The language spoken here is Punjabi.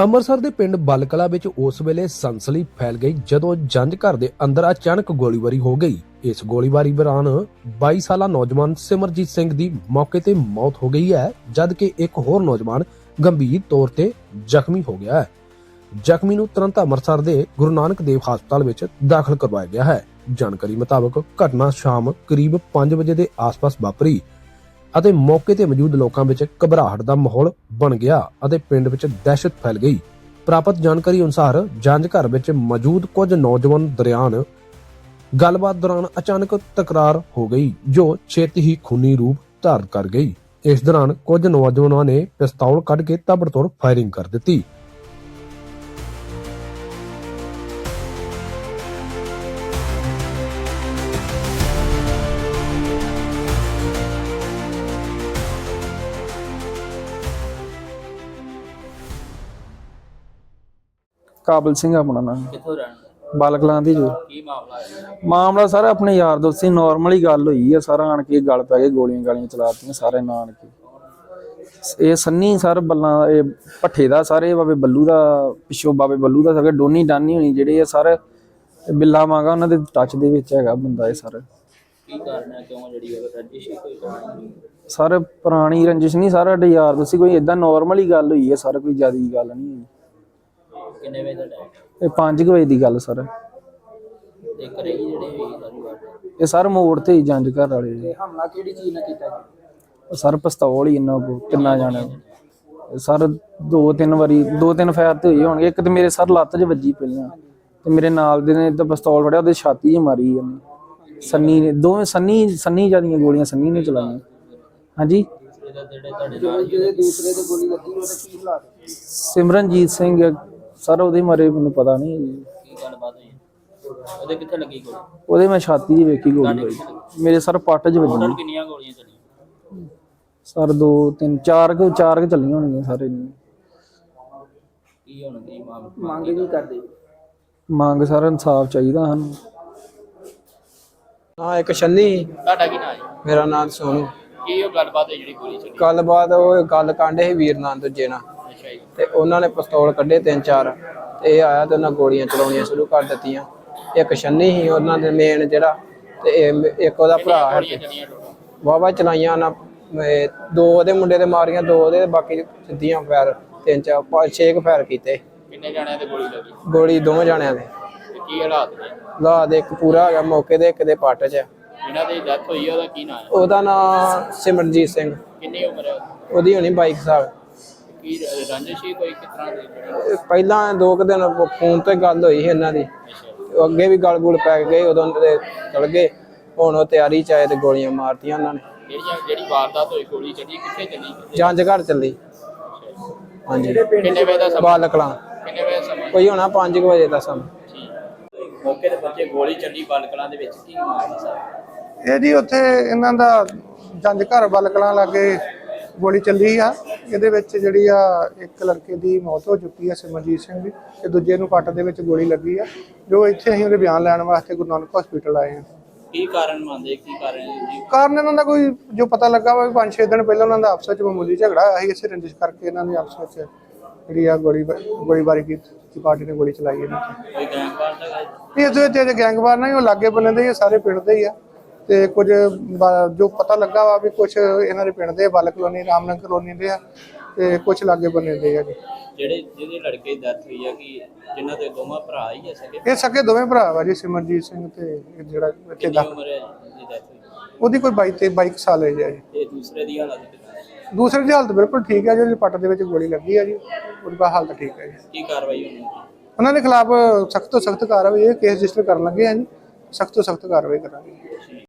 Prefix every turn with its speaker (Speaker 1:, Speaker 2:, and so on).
Speaker 1: ਅੰਮ੍ਰਿਤਸਰ ਦੇ ਪਿੰਡ ਬਲਕਲਾ ਵਿੱਚ ਉਸ ਵੇਲੇ ਸਨਸਨੀ ਫੈਲ ਗਈ ਜਦੋਂ ਜੰਜ ਘਰ ਦੇ ਅੰਦਰ ਅਚਾਨਕ ਗੋਲੀਬਾਰੀ ਹੋ ਗਈ। ਇਸ ਗੋਲੀਬਾਰੀ ਦੌਰਾਨ 22 ਸਾਲਾ ਨੌਜਵਾਨ ਸਿਮਰਜੀਤ ਸਿੰਘ ਦੀ ਮੌਕੇ ਤੇ ਮੌਤ ਹੋ ਗਈ ਹੈ, ਜਦਕਿ ਇੱਕ ਹੋਰ ਨੌਜਵਾਨ ਗੰਭੀਰ ਤੌਰ ਤੇ ਜ਼ਖਮੀ ਹੋ ਗਿਆ ਹੈ। ਜ਼ਖਮੀ ਨੂੰ ਤੁਰੰਤ ਅੰਮ੍ਰਿਤਸਰ ਦੇ ਗੁਰੂ ਨਾਨਕ ਦੇਵ ਹਸਪਤਾਲ ਵਿੱਚ ਦਾਖਲ ਕਰਵਾਇਆ ਗਿਆ ਹੈ। ਜਾਣਕਾਰੀ ਮੁਤਾਬਕ ਘਟਨਾ ਸ਼ਾਮ ਕਰੀਬ 5 ਵਜੇ ਦੇ ਆਸ-ਪਾਸ ਵਾਪਰੀ। ਅਤੇ ਮੌਕੇ ਤੇ ਮੌਜੂਦ ਲੋਕਾਂ ਵਿੱਚ ਘਬਰਾਹਟ ਦਾ ਮਾਹੌਲ ਬਣ ਗਿਆ ਅਤੇ ਪਿੰਡ ਵਿੱਚ ਦਹਿਸ਼ਤ ਫੈਲ ਗਈ। ਪ੍ਰਾਪਤ ਜਾਣਕਾਰੀ ਅਨੁਸਾਰ ਜੰਜ ਘਰ ਵਿੱਚ ਮੌਜੂਦ ਕੁਝ ਨੌਜਵਾਨ ਦਰਿਆਨ ਗੱਲਬਾਤ ਦੌਰਾਨ ਅਚਾਨਕ ਤਕਰਾਰ ਹੋ ਗਈ, ਜੋ ਛੇਤੀ ਹੀ ਖੂਨੀ ਰੂਪ ਧਾਰਨ ਕਰ ਗਈ। ਇਸ ਦੌਰਾਨ ਕੁਝ ਨੌਜਵਾਨਾਂ ਨੇ ਪਿਸਤੌਲ ਕੱਢ ਕੇ ਤਾਬੜਤੋੜ ਫਾਇਰਿੰਗ ਕਰ ਦਿੱਤੀ।
Speaker 2: ਕਾਬਲ ਸਿੰਘ ਆਪਣਾ ਨਾਮ।
Speaker 3: ਕਿੱਥੋਂ ਰਹਿਣ
Speaker 2: ਬਾਲਕਲਾਂ ਦੀ ਜੋ।
Speaker 3: ਕੀ ਮਾਮਲਾ ਹੈ?
Speaker 2: ਮਾਮਲਾ ਸਾਰਾ ਆਪਣੇ ਯਾਰ ਦੋਸਤੀ ਨਾਰਮਲ ਹੀ ਗੱਲ ਹੋਈ ਆ। ਸਾਰਾ ਆਣ ਕੇ ਗੱਲ ਪੈ ਗਏ ਗੋਲੀਆਂ ਗਾਲੀਆਂ ਚਲਾਤੀਆਂ ਸਾਰੇ ਨਾਨ ਕੇ। ਇਹ ਸੰਨੀ ਸਰ ਬੱਲਾਂ ਇਹ ਪੱਠੇ ਦਾ ਸਾਰੇ ਬਾਬੇ ਬੱਲੂ ਦਾ ਪਿੱਛੋਂ ਬਾਬੇ ਬੱਲੂ ਦਾ ਸਗੇ ਡੋਨੀ ਡਾਨੀ ਹੋਣੀ ਜਿਹੜੇ ਆ ਸਰ ਬਿੱਲਾ ਮਾਗਾ ਉਹਨਾਂ ਦੇ ਟੱਚ ਦੇ ਵਿੱਚ ਹੈਗਾ ਬੰਦਾ ਇਹ ਸਰ।
Speaker 3: ਕੀ ਕਾਰਨ ਹੈ? ਕਿਉਂ ਜਿਹੜੀ ਉਹ ਰੰਜਿਸ਼ ਕੋਈ ਕਾਰਨ
Speaker 2: ਸਰ ਪੁਰਾਣੀ ਰੰਜਿਸ਼ ਨਹੀਂ ਸਾਰਾ ਸਾਡੇ ਯਾਰ ਦੋਸਤੀ ਕੋਈ ਇਦਾਂ ਨਾਰਮਲ ਹੀ ਗੱਲ ਹੋਈ ਹੈ ਸਰ ਕੋਈ ਜ਼ਿਆਦੀ ਗੱਲ ਨਹੀਂ ਹੋਈ।
Speaker 3: ਕਿੰਨੇ ਵਜੇ ਦਾ ਟਾਈਮ
Speaker 2: ਇਹ 5 ਵਜੇ ਦੀ ਗੱਲ ਸਰ।
Speaker 3: ਤੇ ਘਰੇ ਹੀ ਜਿਹੜੇ ਹੋਈ ਸਾਰੀ
Speaker 2: ਇਹ ਸਰ ਮੋੜ ਤੇ ਹੀ ਜੰਜ ਘਰ ਵਾਲੇ ਜੀ।
Speaker 3: ਹਮਲਾ ਕਿਹੜੀ ਚੀਜ਼ ਨਾਲ ਕੀਤਾ ਜੀ
Speaker 2: ਸਰ ਪਿਸਤੌਲ ਹੀ ਇਹਨਾਂ ਕੋ ਕਿੰਨਾ ਜਾਣਾ ਸਰ ਦੋ ਤਿੰਨ ਵਾਰੀ ਦੋ ਤਿੰਨ ਫਾਇਰ ਤੇ ਹੋਏ ਹੋਣਗੇ। ਇੱਕ ਤੇ ਮੇਰੇ ਸਰ ਲੱਤ 'ਚ ਵੱਜੀ ਪਹਿਲਾਂ ਤੇ ਮੇਰੇ ਨਾਲ ਦੇ ਨੇ ਤਾਂ ਪਿਸਤੌਲ ਫੜਿਆ ਉਹਦੇ ਛਾਤੀ 'ਚ ਮਾਰੀ ਇਹਨੇ। ਸੰਨੀ ਨੇ ਦੋਵੇਂ ਸੰਨੀ ਸੰਨੀ ਜਿਆਦੀਆਂ ਗੋਲੀਆਂ ਸੰਨੀ ਨੇ ਚਲਾਈਆਂ। ਹਾਂਜੀ?
Speaker 3: ਇਹਦਾ ਜਿਹੜੇ ਤੁਹਾਡੇ ਨਾਲ ਜਿਹੜੇ ਦੂਸਰੇ ਤੇ ਗੋਲੀ ਲੱਗੀ ਉਹਦਾ ਕੀ ਹਾਲਾਤ?
Speaker 2: ਸਿਮਰਨਜੀਤ ਸਿੰਘ ਸਰ ਉਹਦੇ ਮਾਰੇ ਮੈਨੂੰ ਪਤਾ ਨਹੀਂ।
Speaker 3: ਕੀ ਗੱਲਬਾਤ ਹੋਈ? ਉਹਦੇ ਕਿੱਥੇ ਲੱਗੀ ਗੋਲੀ?
Speaker 2: ਉਹਦੇ ਮੈਂ ਛਾਤੀ 'ਚ ਵੇਖੀ ਗੋਲੀ ਹੋਈ ਮੇਰੇ ਸਰ ਪੱਟ 'ਚ ਵੱਜੀ।
Speaker 3: ਟੋਟਲ ਕਿੰਨੀਆਂ ਗੋਲੀਆਂ ਚੱਲੀਆਂ?
Speaker 2: ਸਰ ਦੋ ਤਿੰਨ ਚਾਰ ਕੁ ਚਾਰ ਕੁ ਚੱਲੀਆਂ ਹੋਣਗੀਆਂ ਸਾਰੇ
Speaker 3: ਕੀ ਹੁਣ ਕੀ ਮਾਮਲਾ ਮੰਗ ਕੀ ਕਰਦੇ?
Speaker 2: ਮੰਗ ਸਰ ਇਨਸਾਫ ਚਾਹੀਦਾ ਸਾਨੂੰ।
Speaker 4: ਹਾਂ ਇੱਕ ਛੰਨੀ।
Speaker 3: ਤੁਹਾਡਾ ਕੀ ਨਾਮ ਹੈ
Speaker 4: ਮੇਰਾ ਨਾਮ ਸੋਨੂ।
Speaker 3: ਕੀ ਉਹ ਗੱਲਬਾਤ ਹੈ ਜਿਹੜੀ ਗੋਲੀ ਚੱਲੀ?
Speaker 4: ਗੱਲਬਾਤ ਉਹ ਗੱਲ ਕਾਂਡੇ ਸੀ ਵੀਰ ਨਾਲ ਦੂਜੇ ਨਾਲ। ਤੇ ਉਹਨਾਂ ਨੇ ਪਿਸਤੌਲ ਕੱਢੇ ਤਿੰਨ ਚਾਰ ਤੇ ਇਹ ਆਇਆ ਤੇ ਉਹਨਾਂ ਗੋਲੀਆਂ ਚਲਾਉਣੀਆਂ ਸ਼ੁਰੂ ਕਰ ਦਿੱਤੀਆਂ। ਇੱਕ ਛੰਨੀ ਸੀ ਉਹਨਾਂ ਦੇ ਮੇਨ ਜਿਹੜਾ ਤੇ ਇਹ ਇੱਕ ਉਹਦਾ ਭਰਾ ਹੈ ਵਾਵਾ ਚਲਾਈਆਂ ਨਾ? ਦੋ ਉਹਦੇ ਮੁੰਡੇ ਦੇ ਮਾਰੀਆਂ ਦੋ ਉਹਦੇ ਤੇ ਬਾਕੀ ਸਿੱਧੀਆਂ ਫਾਇਰ ਤਿੰਨ ਚਾਰ ਪੰਜ ਛੇ ਕੁ ਫਾਇਰ ਕੀਤੇ।
Speaker 3: ਕਿੰਨੇ ਜਾਣਿਆਂ ਤੇ ਗੋਲੀ ਲੱਗੀ?
Speaker 4: ਗੋਲੀ ਦੋਵੇਂ ਜਾਣਿਆਂ ਦੇ
Speaker 3: ਤੇ ਕੀ ਹਾਲਾਤ ਨੇ?
Speaker 4: ਲਾ ਦੇ ਇੱਕ ਪੂਰਾ ਹੈਗਾ ਮੌਕੇ ਦੇ ਇੱਕ ਦੇ ਪੱਟ 'ਚ।
Speaker 3: ਜਿਹਨਾਂ ਦੀ ਡੈਥ ਹੋਈ ਹੈ ਉਹਦਾ ਕੀ ਨਾਮ ਹੈ?
Speaker 4: ਉਹਦਾ ਨਾਮ ਸਿਮਰਨਜੀਤ ਸਿੰਘ।
Speaker 3: ਕਿੰਨੀ ਉਮਰ ਹੈ ਉਹਦੀ?
Speaker 4: ਉਹਦੀ ਹੋਣੀ 22 ਸਾਲ।
Speaker 3: ਕੀ ਰੰਜਿਸ਼ ਹੀ ਕੋਈ ਕਿਸ ਤਰ੍ਹਾਂ ਦੀ? ਜਿਹੜੀ
Speaker 4: ਇਹ ਪਹਿਲਾਂ ਦੋ ਕੁ ਦਿਨ ਫੋਨ ਤੇ ਗੱਲ ਹੋਈ ਸੀ ਇਹਨਾਂ ਦੀ। ਉਹ ਅੱਗੇ ਵੀ ਗਲ ਗੁਲ ਪੈ ਗਏ ਉਦੋਂ ਦੇ ਚਲ ਗਏ। ਹੁਣ ਉਹ ਤਿਆਰੀ ਚ ਆਏ ਤੇ ਗੋਲੀਆਂ ਮਾਰਤੀਆਂ ਉਹਨਾਂ ਨੇ।
Speaker 3: ਜਿਹੜੀਆਂ ਜਿਹੜੀ ਵਾਰਦਾਤ ਹੋਈ ਗੋਲੀ ਚੱਲੀ ਕਿੱਥੇ ਚੱਲੀ?
Speaker 4: ਜਾਂਚ ਘਰ ਚੱਲੀ। ਹਾਂਜੀ।
Speaker 3: ਕਿੰਨੇ ਵਜੇ ਦਾ ਸਮਾਂ?
Speaker 4: ਬਾਲਕਲਾਂ
Speaker 3: ਕਿੰਨੇ ਵਜੇ ਦਾ ਸਮਾਂ?
Speaker 4: ਕੋਈ ਹੋਣਾ 5 ਵਜੇ ਦਾ ਸਮਾਂ।
Speaker 3: ਠੀਕ। ਮੌਕੇ ਤੇ ਬੱਚੇ ਗੋਲੀ ਚੱਲੀ ਬਾਲਕਲਾਂ ਦੇ ਵਿੱਚ। ਕੀ ਮਾਮਲਾ ਸਰ
Speaker 5: ਇਹ ਜੀ ਉੱਥੇ ਇਹਨਾਂ ਦਾ ਜੰਜ ਘਰ ਬਲਕਲਾਂ ਲਾਗੇ ਗੋਲੀ ਚੱਲੀ ਆ। ਇਹਦੇ ਵਿੱਚ ਜਿਹੜੀ ਆ ਇੱਕ ਲੜਕੇ ਦੀ ਮੌਤ ਹੋ ਚੁੱਕੀ ਆ ਸਿਮਰਜੀਤ ਸਿੰਘ ਦੀ ਤੇ ਦੂਜੇ ਨੂੰ ਪੱਟ ਦੇ ਵਿੱਚ ਗੋਲੀ ਲੱਗੀ ਆ। ਜੋ ਇੱਥੇ ਅਸੀਂ ਉਹਦੇ ਬਿਆਨ ਲੈਣ ਵਾਸਤੇ ਗੁਰੂ ਨਾਨਕ ਹਸਪੀਟਲ ਆਏ ਆ।
Speaker 3: ਕੀ ਕਾਰਨ ਮੰਨਦੇ ਕੀ ਕਾਰਨ ਜੀ?
Speaker 5: ਕਾਰਨ ਇਹਨਾਂ ਦਾ ਕੋਈ ਜੋ ਪਤਾ ਲੱਗਾ ਵਾ 5-6 ਦਿਨ ਪਹਿਲਾਂ ਉਹਨਾਂ ਦਾ ਆਪਸ ਵਿੱਚ ਮਾਮੂਲੀ ਝਗੜਾ ਸੀ। ਇਸੇ ਰੰਜਿਸ਼ ਕਰਕੇ ਇਹਨਾਂ ਨੇ ਆਪਸ ਵਿੱਚ ਜਿਹੜੀ ਆ ਗੋਲੀ ਗੋਲੀਬਾਰੀ ਕੀਤੀ ਪਾਰਟੀ ਨੇ ਗੋਲੀ ਚਲਾਈ ਇਹਨਾਂ ਤੇ
Speaker 3: ਕੋਈ ਗੈਂਗਵਾਰ ਦਾ?
Speaker 5: ਇਹ ਵਿੱਚ ਜਿਹੜੇ ਗੈਂਗਵਾਰ ਨੇ ਉਹ ਲਾਗੇ ਬੰਨੇ ਦੇ ਸਾਰੇ ਪਿੰਡ ਦੇ ਹੀ ਆ। ਤੇ ਕੁਝ ਜੋ ਪਤਾ ਲੱਗਾ ਵਾ ਵੀ ਕੁਝ ਇਹਨਾਂ ਦੇ ਪਿੰਡ ਦੇ ਬਲ ਕਲੋਨੀ ਰਾਮਨਗਰ ਕਲੋਨੀ ਦੇ ਆ ਤੇ ਕੁਝ ਲਾਗੇ ਬੰਨੇ ਦੇ ਆ ਜੀ।
Speaker 3: ਜਿਹੜੇ ਜਿਹਦੇ ਲੜਕੇ ਦੀ ਡੈਥ ਹੋਈ ਹੈ ਕਿ ਜਿਨ੍ਹਾਂ ਦੇ ਦੋਵਾਂ ਭਰਾ ਹੀ ਹੈ ਸਕੇ?
Speaker 5: ਇਹ ਸਕੇ ਦੋਵੇਂ ਭਰਾ ਵਾ ਜੀ ਸਿਮਰਜੀਤ ਸਿੰਘ ਤੇ ਇਹ ਜਿਹੜਾ ਇੱਥੇ
Speaker 3: ਕਿੰਨੀ
Speaker 5: ਦਾ
Speaker 3: ਉਮਰ ਹੈ ਜਿਹਦੀ ਡੈਥ ਹੋਈ?
Speaker 5: ਉਹਦੀ ਕੋਈ 22 ਤੇ 22 ਸਾਲ ਹੈ ਜੀ।
Speaker 3: ਤੇ ਦੂਸਰੇ ਦੀ ਹਾਲਤ ਕਿੱਦਾਂ ਹੈ?
Speaker 5: ਦੂਸਰੇ ਦੀ ਹਾਲਤ ਬਿਲਕੁਲ ਠੀਕ ਹੈ ਜਿਹੜੀ ਪੱਟ ਦੇ ਵਿੱਚ ਗੋਲੀ ਲੱਗੀ ਹੈ ਜੀ ਉਹਦੀ ਬਾ ਹਾਲਤ ਠੀਕ ਹੈ ਜੀ।
Speaker 3: ਕੀ ਕਾਰਵਾਈ ਹੋਣੀ? ਹੈ?
Speaker 5: ਉਹਨਾਂ ਦੇ ਖਿਲਾਫ ਸਖਤ ਤੋਂ ਸਖਤ ਕਾਰਵਾਈ ਇਹ ਕੇਸ ਰਜਿਸਟਰ ਕਰਨ ਲੱਗੇ ਆ ਜੀ ਸਖਤ ਤੋਂ ਸਖਤ ਕਾਰਵਾਈ ਕਰਾਂਗੇ।